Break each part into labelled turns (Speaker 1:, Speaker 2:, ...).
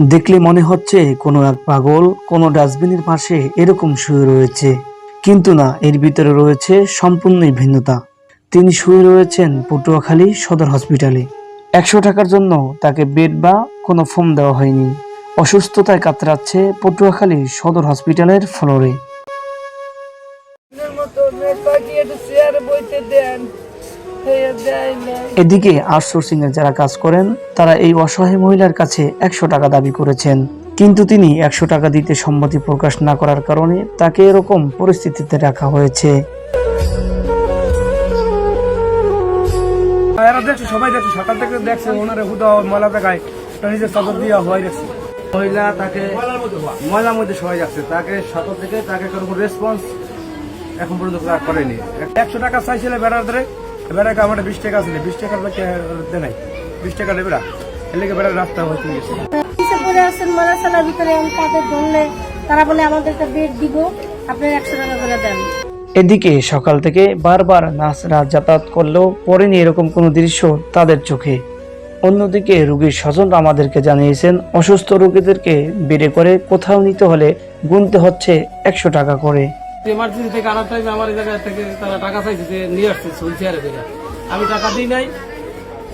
Speaker 1: দেখলে মনে হচ্ছে কোনো এক পাগল কোনো ডাস্টবিনের পাশে এরকম শুয়ে রয়েছে। কিন্তু না, এর ভিতরে রয়েছে সম্পূর্ণই ভিন্নতা। তিনি শুয়ে রয়েছেন পটুয়াখালী সদর হসপিটালে। একশো টাকার জন্য তাকে বেড বা কোনো ফোন দেওয়া হয়নি। অসুস্থতায় কাতরাচ্ছে পটুয়াখালী সদর হসপিটালের ফ্লোরে।
Speaker 2: দেন।
Speaker 1: এদিকে আউটসোর্সিং এর যারা কাজ করেন, তারা এই অসহায় মহিলার কাছে একশো টাকা দাবি করেছেন। কিন্তু তিনি একশো টাকা দিতে সম্মতি প্রকাশ না করার কারণে তাকে এরকম পরিস্থিতিতে রাখা হয়েছে।
Speaker 3: এরা সবাই দেখছে সকাল থেকে দেখছে, ওনারে হুদা, ময়লা দেখায় নিজের চাদর দিয়ে হওয়াই দেখছে। মহিলা তাকে, ময়লার মধ্যে সবাই যাচ্ছে, তাকে সকাল থেকে তাকে কোনো রেসপন্স এখন পর্যন্ত করেনি। একশো টাকা চাইছিল বেড়ার ধরে বেড়াকে আমার বিশ টাকা বিশ টাকার দে নাই। বিশ টাকা দেবে না। এর লেগে বেড়ার রাস্তা হয়ে গেছে।
Speaker 4: ভিতরে আমি তাদের ধরলে তারা বলে আমাদেরকে বেড দিব আপনি একশো টাকা করে দেন।
Speaker 1: এদিকে সকাল থেকে বারবার নার্সরা যাতায়াত করলেও পড়েনি এরকম কোনো দৃশ্য তাদের চোখে। অন্যদিকে রোগীর স্বজনরা আমাদেরকে জানিয়েছেন অসুস্থ রোগীদেরকে বেড়ে করে কোথাও নিতে হলে গুনতে হচ্ছে একশো টাকা করে।
Speaker 5: এমার্জেন্সি থেকে আনার টাইমে আমার এই জায়গা থেকে তারা টাকা চাইছে যে নিয়ে আসছে হুইলচেয়ারে করে। আমি টাকা দিই নাই,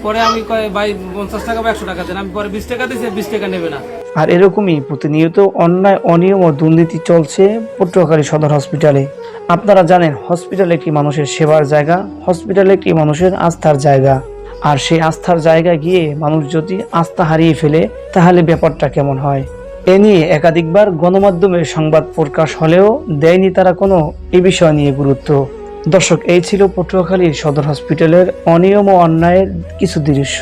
Speaker 5: পরে আমি ভাই, পঞ্চাশ টাকা বা একশো টাকা দেন। আমি পরে বিশ টাকা দিয়েছি বিশ টাকা নেবে না।
Speaker 1: আর এরকমই প্রতিনিয়ত অন্যায়, অনিয়ম ও দুর্নীতি চলছে পটুয়াখালী সদর হসপিটালে আপনারা জানেন হসপিটাল একটি মানুষের সেবার জায়গা হসপিটাল একটি মানুষের আস্থার জায়গা। আর সেই আস্থার জায়গায় গিয়ে মানুষ যদি আস্থা হারিয়ে ফেলে, তাহলে ব্যাপারটা কেমন হয়? এ নিয়ে একাধিকবার গণমাধ্যমে সংবাদ প্রকাশ হলেও দেয়নি তারা কোনো এ বিষয় নিয়ে গুরুত্ব। দর্শক, এই ছিল পটুয়াখালীর সদর হসপিটালের অনিয়ম ও অন্যায়ের কিছু দৃশ্য।